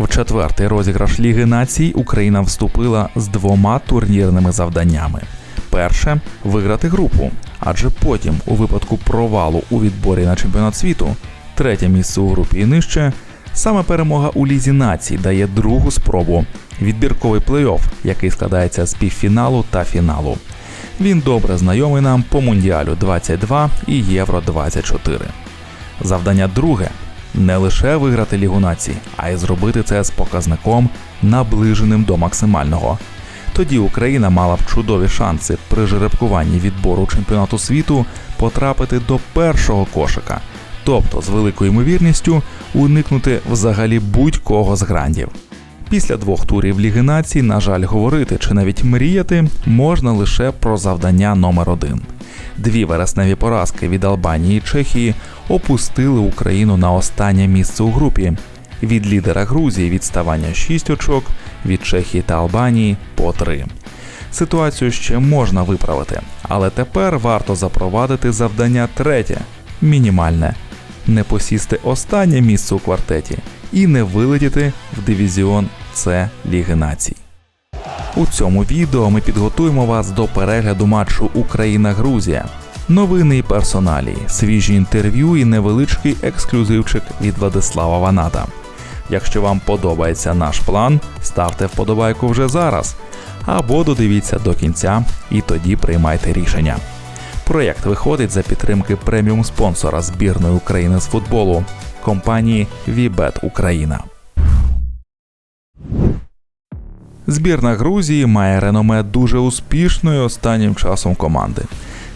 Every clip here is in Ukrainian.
В четвертий розіграш Ліги націй Україна вступила з двома турнірними завданнями. Перше виграти групу, адже потім, у випадку провалу у відборі на чемпіонат світу, третє місце у групі і нижче, саме перемога у лізі націй дає другу спробу відбірковий плей-офф, який складається з півфіналу та фіналу. Він добре знайомий нам по Мундіалю 22 і Євро 24. Завдання друге не лише виграти Лігу націй, а й зробити це з показником наближеним до максимального. Тоді Україна мала б чудові шанси при жеребкуванні відбору чемпіонату світу потрапити до першого кошика, тобто з великою ймовірністю уникнути взагалі будь-кого з грандів. Після двох турів Ліги націй, на жаль, говорити чи навіть мріяти можна лише про завдання номер один. Дві вересневі поразки від Албанії і Чехії опустили Україну на останнє місце у групі. Від лідера Грузії відставання 6 очок, від Чехії та Албанії по 3. Ситуацію ще можна виправити, але тепер варто запровадити завдання третє мінімальне не посісти останнє місце у квартеті і не вилетіти в дивізіон С Ліги націй. У цьому відео ми підготуємо вас до перегляду матчу Україна-Грузія. Новини і персоналії, свіжі інтерв'ю і невеличкий ексклюзивчик від Владислава Ваната. Якщо вам подобається наш план, ставте вподобайку вже зараз або додивіться до кінця і тоді приймайте рішення. Проєкт виходить за підтримки преміум спонсора збірної України з футболу компанії Вібет Україна. Збірна Грузії має реноме дуже успішної останнім часом команди.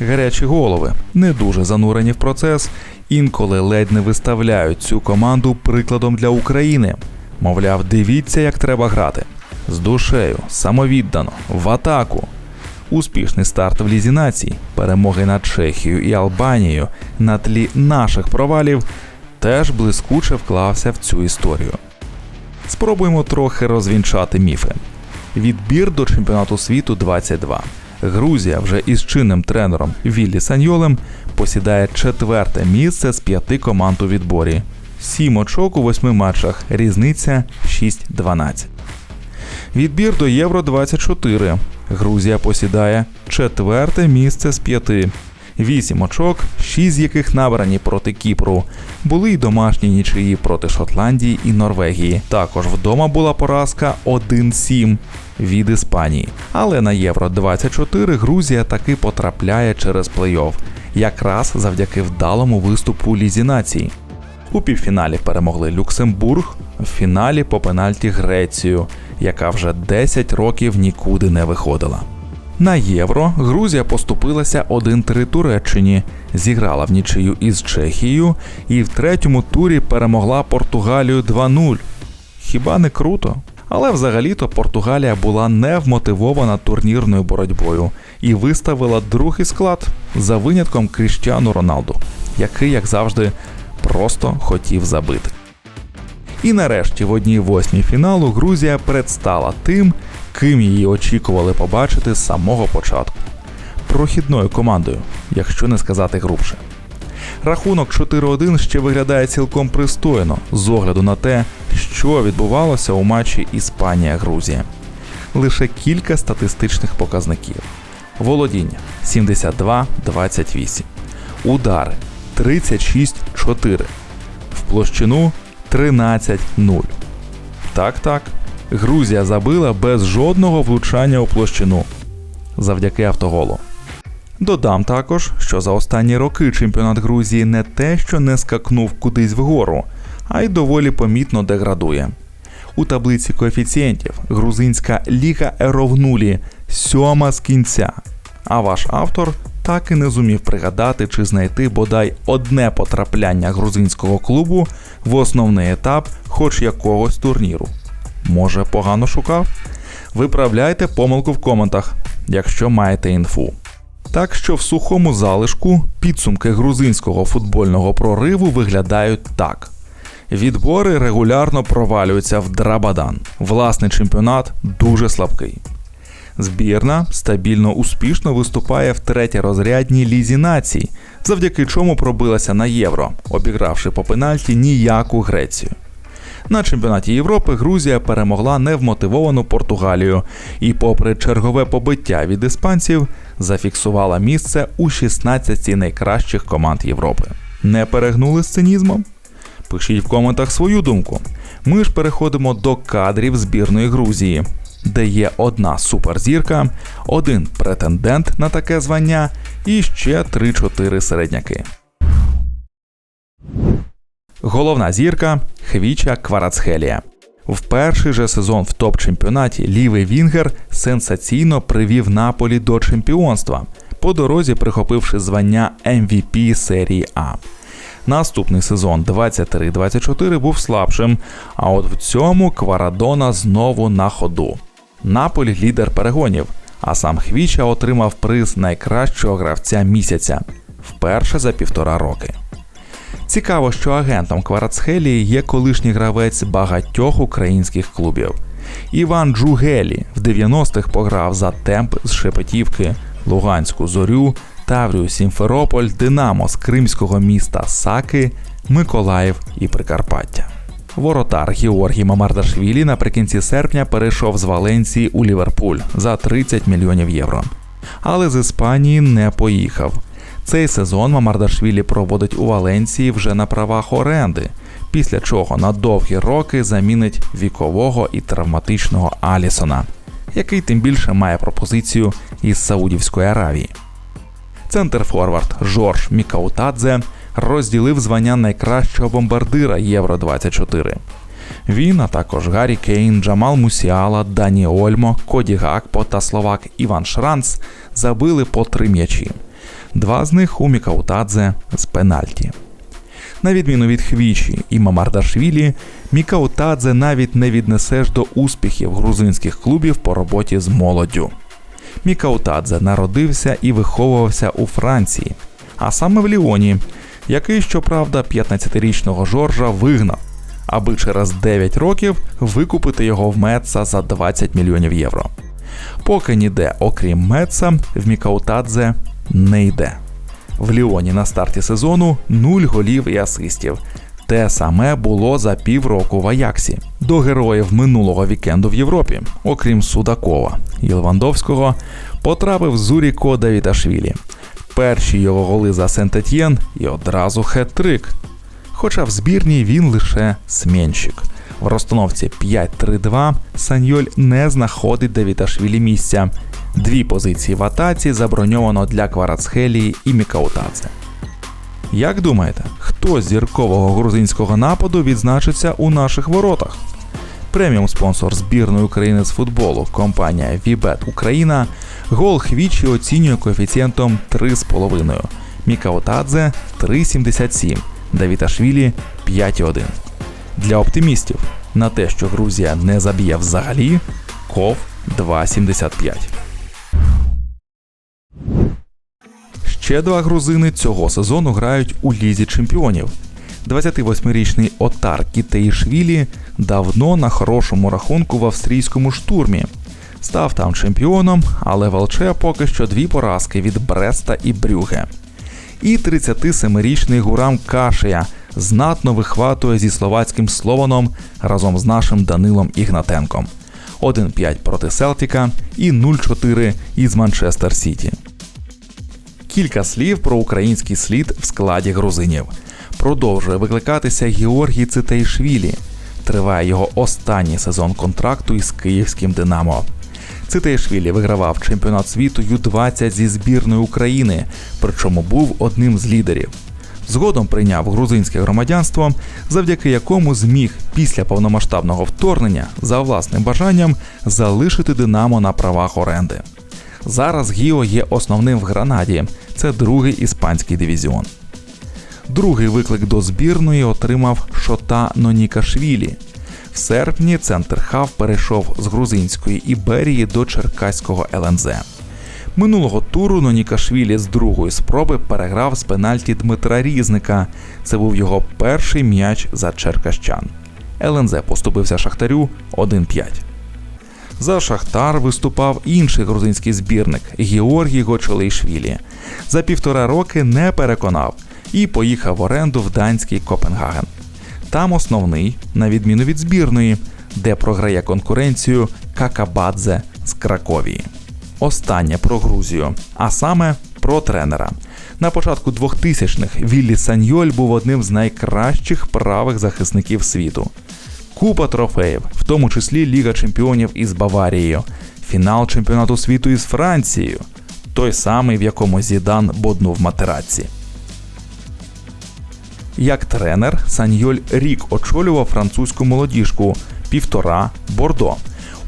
Гарячі голови не дуже занурені в процес, інколи ледь не виставляють цю команду прикладом для України. Мовляв, дивіться, як треба грати з душею, самовіддано, в атаку. Успішний старт в лізі націй, перемоги над Чехією і Албанією на тлі наших провалів теж блискуче вклався в цю історію. Спробуємо трохи розвінчати міфи. Відбір до чемпіонату світу 22. Грузія вже із чинним тренером Віллі Саньолем посідає четверте місце з п'яти команд у відборі. Сім очок у восьми матчах, різниця 6-12. Відбір до Євро 24. Грузія посідає четверте місце з п'яти. Вісім очок, шість з яких набрані проти Кіпру. Були й домашні нічиї проти Шотландії і Норвегії. Також вдома була поразка 1-7 від Іспанії. Але на Євро 24 Грузія таки потрапляє через плей-офф, якраз завдяки вдалому виступу Лізі націй. У півфіналі перемогли Люксембург, в фіналі по пенальті Грецію, яка вже 10 років нікуди не виходила. На євро Грузія поступилася 1-3 Туреччині, зіграла в нічию із Чехією і в третьому турі перемогла Португалію 2-0. Хіба не круто? Але взагалі-то Португалія була не вмотивована турнірною боротьбою і виставила другий склад за винятком Кріштіану Роналду, який, як завжди, просто хотів забити. І нарешті в одній восьмій фіналу Грузія предстала тим, ким її очікували побачити з самого початку. Прохідною командою, якщо не сказати грубше. Рахунок 4-1 ще виглядає цілком пристойно з огляду на те, що відбувалося у матчі Іспанія-Грузія. Лише кілька статистичних показників: володіння 72-28, удари 36-4, в площину 13-0. Так, так. Грузія забила без жодного влучання у площину завдяки автоголу. Додам також, що за останні роки чемпіонат Грузії не те, що не скакнув кудись вгору, а й доволі помітно деградує. У таблиці коефіцієнтів грузинська ліга Еровнулі сьома з кінця. А ваш автор так і не зумів пригадати чи знайти бодай одне потрапляння грузинського клубу в основний етап хоч якогось турніру. Може, погано шукав? Виправляйте помилку в коментах, якщо маєте інфу. Так що в сухому залишку підсумки грузинського футбольного прориву виглядають так. Відбори регулярно провалюються в Драбадан. Власний чемпіонат дуже слабкий. Збірна стабільно успішно виступає в третєрозрядній лізі націй, завдяки чому пробилася на євро, обігравши по пенальті ніяку Грецію. На чемпіонаті Європи Грузія перемогла невмотивовану Португалію і, попри чергове побиття від іспанців, зафіксувала місце у 16 найкращих команд Європи. Не перегнули з цинізмом? Пишіть в коментах свою думку. Ми ж переходимо до кадрів збірної Грузії, де є одна суперзірка, один претендент на таке звання і ще 3-4 середняки. Головна зірка Хвіча Кварацхелія. В перший же сезон в топ-чемпіонаті лівий Вінгер сенсаційно привів Наполі до чемпіонства, по дорозі прихопивши звання MVP серії А. Наступний сезон 23-24 був слабшим, а от в цьому Кварадона знову на ходу. Наполі лідер перегонів, а сам Хвіча отримав приз найкращого гравця місяця вперше за півтора роки. Цікаво, що агентом Кварацхелії є колишній гравець багатьох українських клубів. Іван Джугелі в 90-х пограв за темп з Шепетівки, Луганську Зорю, Таврію Сімферополь, Динамо з кримського міста Саки, Миколаїв і Прикарпаття. Воротар Георгій Мамардашвілі наприкінці серпня перейшов з Валенції у Ліверпуль за 30 мільйонів євро. Але з Іспанії не поїхав. Цей сезон Мамардашвілі проводить у Валенції вже на правах оренди, після чого на довгі роки замінить вікового і травматичного Алісона, який тим більше має пропозицію із Саудівської Аравії. Центр Форвард Жорж Мікаутадзе розділив звання найкращого бомбардира Євро 24. Він, а також Гаррі Кейн, Джамал Мусіала, Дані Ольмо, Коді Гакпо та словак Іван Шранц забили по три м'ячі. Два з них у Мікаутадзе з пенальті. На відміну від Хвічі і Мамардашвілі, Мікаутадзе навіть не віднесеш до успіхів грузинських клубів по роботі з молоддю. Мікаутадзе народився і виховувався у Франції, а саме в Ліоні, який, щоправда, 15-річного Жоржа вигнав, аби через 9 років викупити його в Меца за 20 мільйонів євро. Поки ніде, окрім Меца, в Мікаутадзе не йде. В Ліоні на старті сезону 0 голів і асистів. Те саме було за півроку в Аяксі. До героїв минулого вікенду в Європі, окрім Судакова і Левандовського, потрапив Зуріко Давіташвілі. Перші його голи за Сент-Етьєн і одразу хет-трик. Хоча в збірній він лише смінщик. В розстановці 5-3-2 Саньоль не знаходить Давіташвілі місця. Дві позиції в атаці заброньовано для Кварацхелії і Мікаутадзе. Як думаєте, хто з зіркового грузинського нападу відзначиться у наших воротах? Преміум спонсор збірної України з футболу компанія Вібет Україна гол Хвічі оцінює коефіцієнтом 3,5, Мікаутадзе 3,77, Давіташвілі 5,1. Для оптимістів на те, що Грузія не заб'є взагалі, ков 2,75. Ще два грузини цього сезону грають у лізі чемпіонів. 28-річний Отар Кітеїшвілі давно на хорошому рахунку в австрійському штурмі. Став там чемпіоном, але волче поки що дві поразки від Бреста і Брюге. І 37-річний Гурам Кашия знатно вихватує зі словацьким Слованом разом з нашим Данилом Ігнатенком. 1-5 проти Селтіка і 0-4 із Манчестер Сіті. Кілька слів про український слід в складі грузинів. Продовжує викликатися Георгій Цитейшвілі. Триває його останній сезон контракту із київським Динамо. Цитейшвілі вигравав чемпіонат світу Ю-20 зі збірної України, причому був одним з лідерів. Згодом прийняв грузинське громадянство, завдяки якому зміг після повномасштабного вторгнення за власним бажанням залишити Динамо на правах оренди. Зараз Гіо є основним в Гранаді, це другий іспанський дивізіон. Другий виклик до збірної отримав Шота Нонікашвілі. В серпні центр Хав перейшов з грузинської Іберії до черкаського ЛНЗ. Минулого туру Нонікашвілі з другої спроби переграв з пенальті Дмитра Різника. Це був його перший м'яч за черкащан. ЛНЗ поступився Шахтарю 1-5. За Шахтар виступав інший грузинський збірник Георгій Гочолейшвілі. За півтора роки не переконав і поїхав в оренду в данський Копенгаген. Там основний, на відміну від збірної, де програє конкуренцію Какабадзе з Краковії. Останнє про Грузію, а саме про тренера. На початку 2000-х Віллі Саньоль був одним з найкращих правих захисників світу. Купа трофеїв, в тому числі Ліга чемпіонів із Баварією, фінал чемпіонату світу із Францією, той самий, в якому Зідан боднув матераці. Як тренер, Саньоль рік очолював французьку молодіжку півтора Бордо.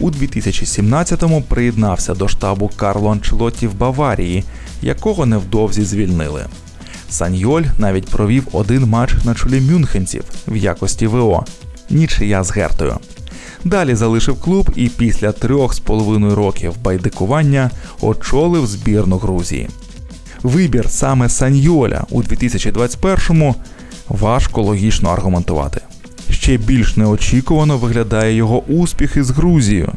У 2017-му приєднався до штабу Карло Анчелотті в Баварії, якого невдовзі звільнили. Саньоль навіть провів один матч на чолі мюнхенців в якості ВО нічия з Гертою. Далі залишив клуб і після трьох з половиною років байдикування очолив збірну Грузії. Вибір саме Саньоля у 2021-му важко логічно аргументувати. Ще більш неочікувано виглядає його успіх із Грузією.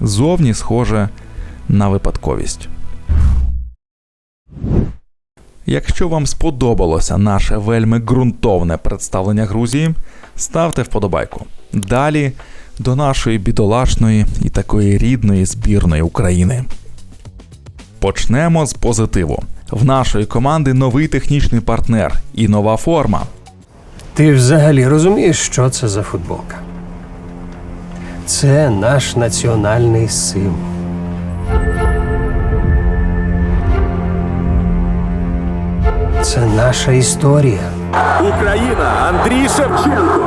Зовні схоже на випадковість. Якщо вам сподобалося наше вельми ґрунтовне представлення Грузії, ставте вподобайку. Далі до нашої бідолашної і такої рідної збірної України. Почнемо з позитиву. В нашої команди новий технічний партнер і нова форма. Ти взагалі розумієш, що це за футболка? Це наш національний символ. Це наша історія. Україна, Андрій Шевченко.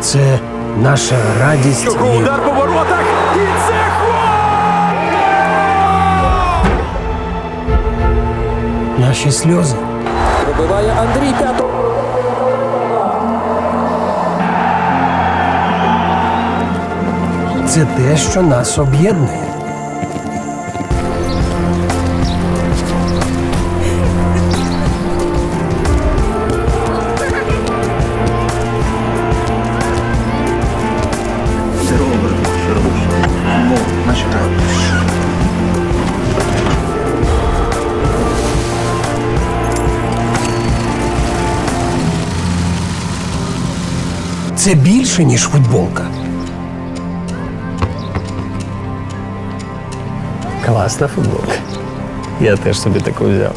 Це наша радість. Його удар по воротах. І це наші сльози. Пробиває Андрій П'ятов. Це те, що нас об'єднує. Це більше, ніж футболка. Класна футболка. Я теж собі таку взяв.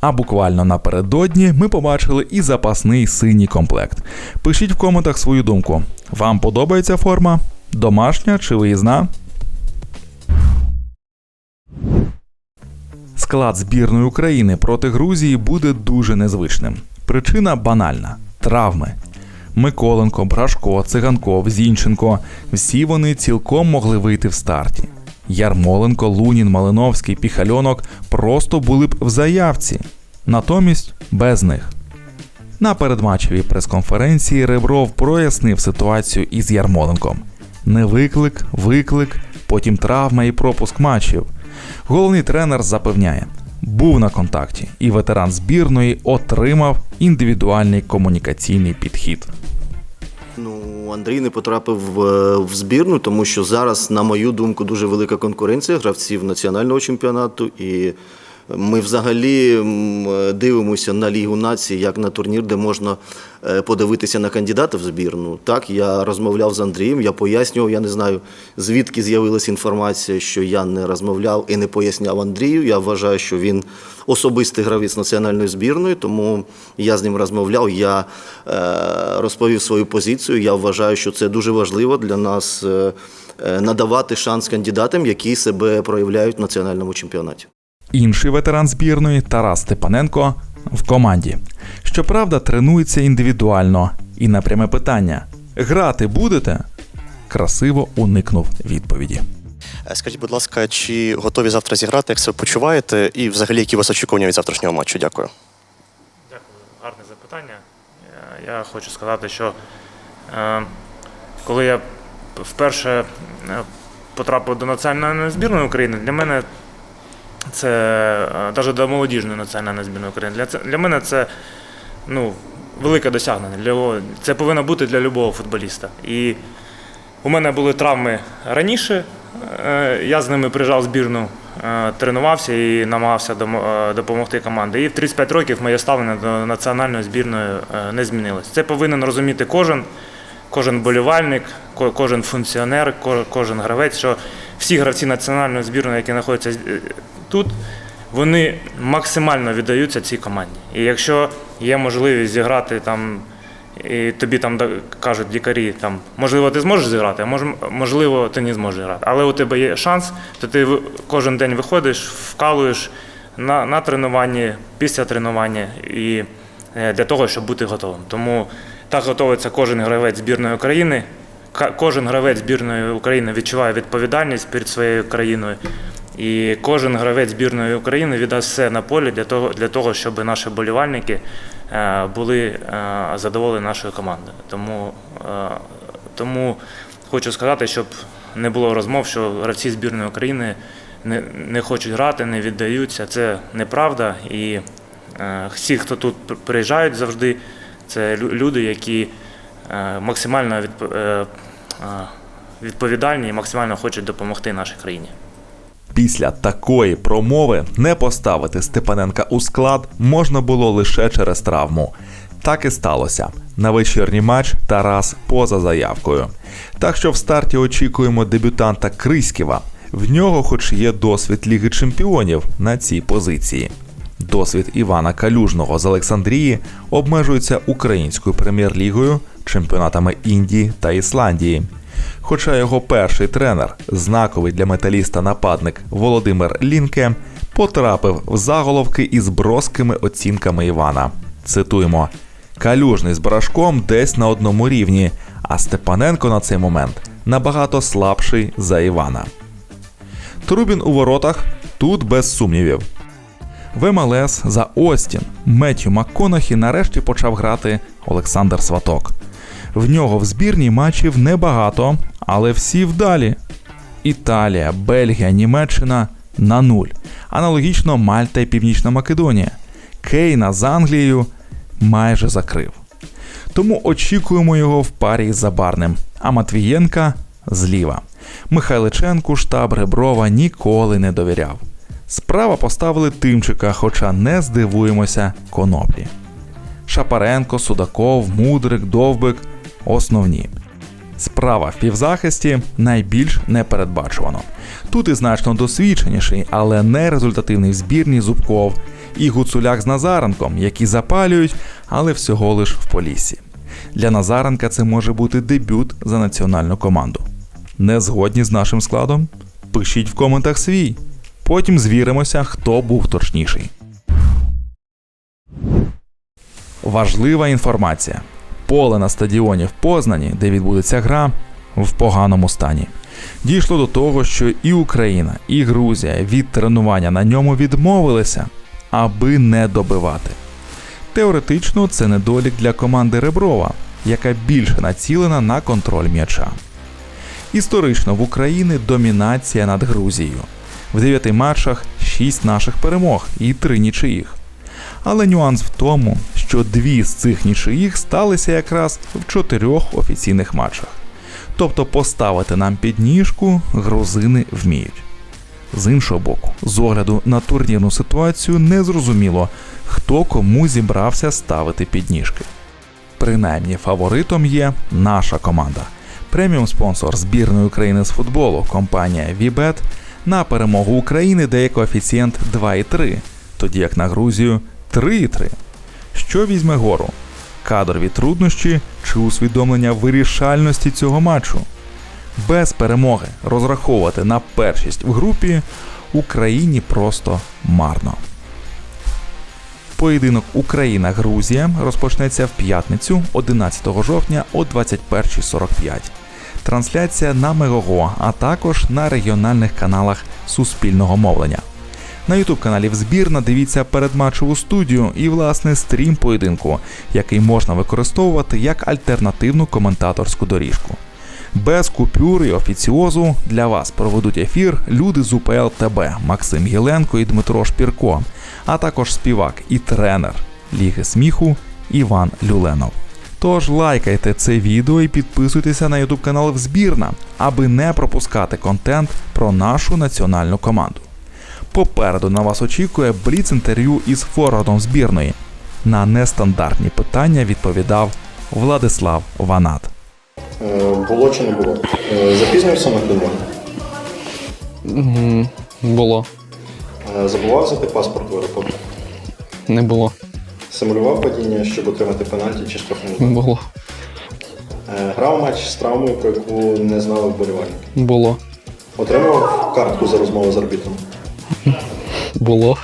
А буквально напередодні ми побачили і запасний синій комплект. Пишіть в коментах свою думку. Вам подобається форма? Домашня чи виїзна? Склад збірної України проти Грузії буде дуже незвичним. Причина банальна травми. Миколенко, Брашко, Циганков, Зінченко всі вони цілком могли вийти в старті. Ярмоленко, Лунін, Малиновський, Піхальонок просто були б в заявці. Натомість без них. На передматчевій прес-конференції Ребров прояснив ситуацію із Ярмоленком. Не виклик, виклик, потім травма і пропуск матчів. Головний тренер запевняє, був на контакті, і ветеран збірної отримав індивідуальний комунікаційний підхід. Ну, Андрій не потрапив в, в збірну, тому що зараз, на мою думку, дуже велика конкуренція гравців національного чемпіонату. І ми взагалі дивимося на Лігу націй як на турнір, де можна е, подивитися на кандидата в збірну. Так, я розмовляв з Андрієм, я пояснював, я не знаю, звідки з'явилася інформація, що я не розмовляв і не поясняв Андрію. Я вважаю, що він особистий гравець національної збірної, тому я з ним розмовляв. Я е, розповів свою позицію. Я вважаю, що це дуже важливо для нас е, надавати шанс кандидатам, які себе проявляють в національному чемпіонаті. Інший ветеран збірної Тарас Степаненко в команді. Щоправда, тренується індивідуально. І на пряме питання: грати будете? Красиво уникнув відповіді. Е, Скажіть, будь ласка, чи готові завтра зіграти, як себе почуваєте, і взагалі які у вас очікування від завтрашнього матчу? Дякую. Дякую, гарне запитання. Я, хочу сказати, що е, коли я вперше е, потрапив до національної збірної України, для мене це е, навіть до молодіжної національної збірної України. Для, для мене це ну, велике досягнення. Для, це повинно бути для любого футболіста. І у мене були травми раніше, е, я з ними приїжджав збірну, е, тренувався і намагався е, допомогти команді. І в 35 років моє ставлення до національної збірної е, не змінилось. Це повинен розуміти кожен, кожен болівальник, кожен функціонер, кожен гравець, що всі гравці національної збірної, які знаходяться е, тут, вони максимально віддаються цій команді. І якщо є можливість зіграти там, і тобі там кажуть лікарі, там, можливо, ти зможеш зіграти, а можливо, ти не зможеш зіграти. Але у тебе є шанс, то ти кожен день виходиш, вкалуєш на, на тренуванні, після тренування і е, для того, щоб бути готовим. Тому так готується кожен гравець збірної України. Кожен гравець збірної України відчуває відповідальність перед своєю країною. І кожен гравець збірної України віддасть все на полі для того, для того щоб наші болівальники е, були е, задоволені нашою командою. Тому, е, тому хочу сказати, щоб не було розмов, що гравці збірної України не, не хочуть грати, не віддаються. Це неправда. І всі, хто тут приїжджають завжди, це лю- люди, які максимально відп- відповідальні і максимально хочуть допомогти нашій країні. Після такої промови не поставити Степаненка у склад можна було лише через травму. Так і сталося. На вечірній матч Тарас поза заявкою. Так що в старті очікуємо дебютанта Криськіва. В нього, хоч є досвід Ліги Чемпіонів на цій позиції. Досвід Івана Калюжного з Олександрії обмежується українською прем'єр-лігою, чемпіонатами Індії та Ісландії. Хоча його перший тренер, знаковий для металіста нападник Володимир Лінке, потрапив в заголовки із броскими оцінками Івана. Цитуємо: Калюжний з Барашком десь на одному рівні, а Степаненко на цей момент набагато слабший за Івана. Трубін у воротах тут без сумнівів. В МЛС за Остін Меттю МакКонахі нарешті почав грати Олександр Сваток. В нього в збірній матчів небагато, але всі вдалі. Італія, Бельгія, Німеччина на нуль. Аналогічно Мальта і Північна Македонія. Кейна з Англією майже закрив. Тому очікуємо його в парі із Забарним, а Матвієнка зліва. Михайличенку штаб Реброва ніколи не довіряв. Справа поставили Тимчика, хоча не здивуємося коноплі. Шапаренко, Судаков, Мудрик, Довбик основні. Справа в півзахисті найбільш непередбачувано. Тут і значно досвідченіший, але не результативний в збірні Зубков і Гуцуляк з Назаренком, які запалюють, але всього лиш в полісі. Для Назаренка це може бути дебют за національну команду. Не згодні з нашим складом? Пишіть в коментах свій. Потім звіримося, хто був точніший. Важлива інформація. Поле на стадіоні в Познані, де відбудеться гра, в поганому стані. Дійшло до того, що і Україна, і Грузія від тренування на ньому відмовилися, аби не добивати. Теоретично це недолік для команди Реброва, яка більше націлена на контроль м'яча. Історично в Україні домінація над Грузією. В 9 матчах 6 наших перемог і 3 нічиїх. Але нюанс в тому, що дві з цих нічиїх сталися якраз в чотирьох офіційних матчах. Тобто поставити нам підніжку грузини вміють. З іншого боку, з огляду на турнірну ситуацію не зрозуміло, хто кому зібрався ставити підніжки. Принаймні фаворитом є наша команда. Преміум спонсор збірної України з футболу компанія Vbet на перемогу України дає коефіцієнт 2,3, тоді як на Грузію 3,3. Що візьме гору? Кадрові труднощі чи усвідомлення вирішальності цього матчу? Без перемоги розраховувати на першість в групі Україні просто марно. Поєдинок Україна-Грузія розпочнеться в п'ятницю 11 жовтня о 21.45. Трансляція на Мегого, а також на регіональних каналах Суспільного мовлення. На ютуб каналі Взбірна дивіться передматчеву студію і власне стрім поєдинку, який можна використовувати як альтернативну коментаторську доріжку. Без купюр і офіціозу для вас проведуть ефір люди з УПЛ ТБ Максим Єленко і Дмитро Шпірко, а також співак і тренер Ліги сміху Іван Люленов. Тож лайкайте це відео і підписуйтеся на YouTube канал Взбірна, аби не пропускати контент про нашу національну команду. Попереду на вас очікує бліц-інтерв'ю із форвардом збірної. На нестандартні питання відповідав Владислав Ванат. Е, Було чи не було? Е, Запізнився на тренування? Було, Е, Забував взяти паспорт в аеропорту? не було, Симулював падіння, щоб отримати пенальті чи штрафний було, Грав матч з травмою, про яку не знали вболівальники. було, Отримав картку за розмову з арбітром. Було,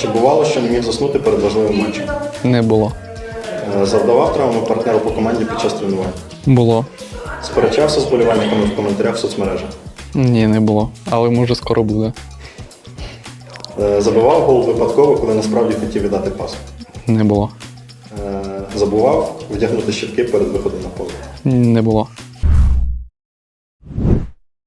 Чи бувало, що не міг заснути перед важливим матчем? не було, Е, Завдавав травму партнеру по команді під час тренувань? було. Сперечався з вболівальниками в коментарях в соцмережах? Ні, не було. Але може скоро буде. Е, Забивав гол випадково, коли насправді хотів віддати пас? Не було. Е, Забував вдягнути щитки перед виходом на поле? Не було.